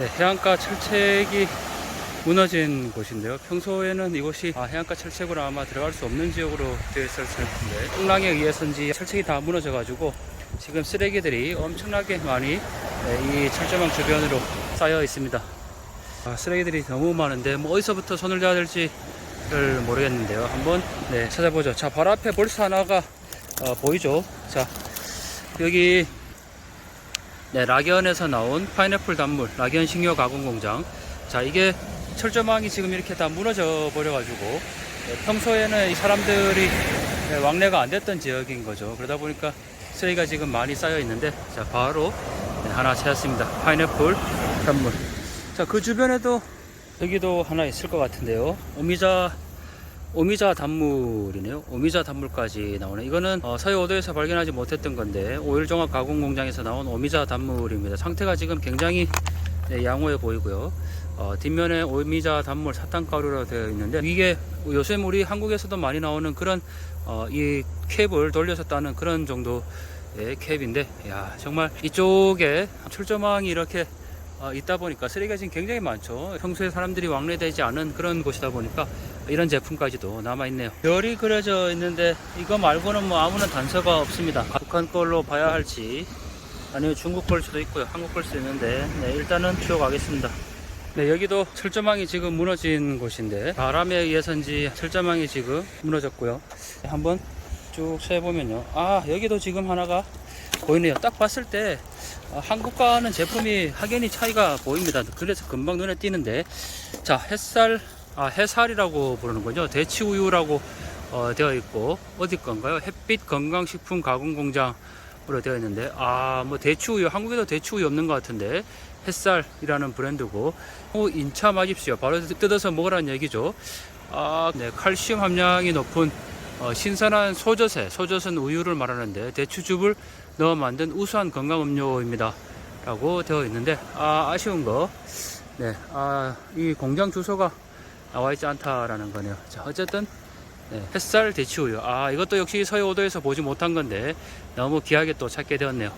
네, 해안가 철책이 무너진 곳인데요. 평소에는 이곳이 아, 해안가 철책으로 아마 들어갈 수 없는 지역으로 되어 있었을 텐데 풍랑에 의해서인지 철책이 다 무너져가지고 지금 쓰레기들이 엄청나게 많이 네, 이 철조망 주변으로 쌓여 있습니다. 아, 쓰레기들이 너무 많은데 뭐 어디서부터 손을 대야 될지를 모르겠는데요. 한번 네, 찾아보죠. 자, 바로 앞에 볼스 하나가 어, 보이죠? 자, 여기 네, 락연에서 나온 파인애플 단물, 락연 식료 가공 공장. 자, 이게 철조망이 지금 이렇게 다 무너져 버려가지고 네, 평소에는 이 사람들이 네, 왕래가 안 됐던 지역인 거죠. 그러다 보니까 쓰레기가 지금 많이 쌓여 있는데, 자, 바로 네, 하나 찾았습니다. 파인애플 단물. 자, 그 주변에도 여기도 하나 있을 것 같은데요. 오미자 오미자 단물이네요. 오미자 단물까지 나오네. 이거는 어, 서해 오도에서 발견하지 못했던 건데 오일 종합 가공 공장에서 나온 오미자 단물입니다. 상태가 지금 굉장히 네, 양호해 보이고요. 어, 뒷면에 오미자 단물 사탕가루로 되어 있는데 이게 요새 우리 한국에서도 많이 나오는 그런 어, 이 캡을 돌려서 따는 그런 정도의 캡인데 야 정말 이쪽에 철조망이 이렇게 어, 있다 보니까 쓰레기가 지금 굉장히 많죠. 평소에 사람들이 왕래되지 않은 그런 곳이다 보니까 이런 제품까지도 남아있네요. 별이 그려져 있는데 이거 말고는 뭐 아무런 단서가 없습니다. 북한 걸로 봐야 할지 아니면 중국 걸 수도 있고요. 한국 걸 수도 있는데 네, 일단은 추억하겠습니다. 네, 여기도 철조망이 지금 무너진 곳인데 바람에 의해서인지 철조망이 지금 무너졌고요. 한번 쭉 세보면요. 아, 여기도 지금 하나가 보이네요. 딱 봤을 때 어, 한국과는 제품이 확연히 차이가 보입니다. 그래서 금방 눈에 띄는데 자, 햇살 아, 해살이라고 부르는군요. 대치우유라고 어, 되어 있고 어디 건가요? 햇빛 건강식품 가공 공장으로 되어 있는데 아, 뭐 대치우유 한국에도 대치우유 없는 것 같은데 햇살이라는 브랜드고 어, 인차 마십시오. 바로 뜯어서 먹으라는 얘기죠. 아, 네, 칼슘 함량이 높은 어, 신선한 소젖에 소젖은 우유를 말하는데 대추즙을 넣어 만든 우수한 건강 음료입니다. 라고 되어 있는데 아, 아쉬운 거. 네, 아, 이 공장 주소가 나와 있지 않다라는 거네요. 자, 어쨌든 네, 햇살 대치우유. 아, 이것도 역시 서해 오도에서 보지 못한 건데 너무 귀하게 또 찾게 되었네요.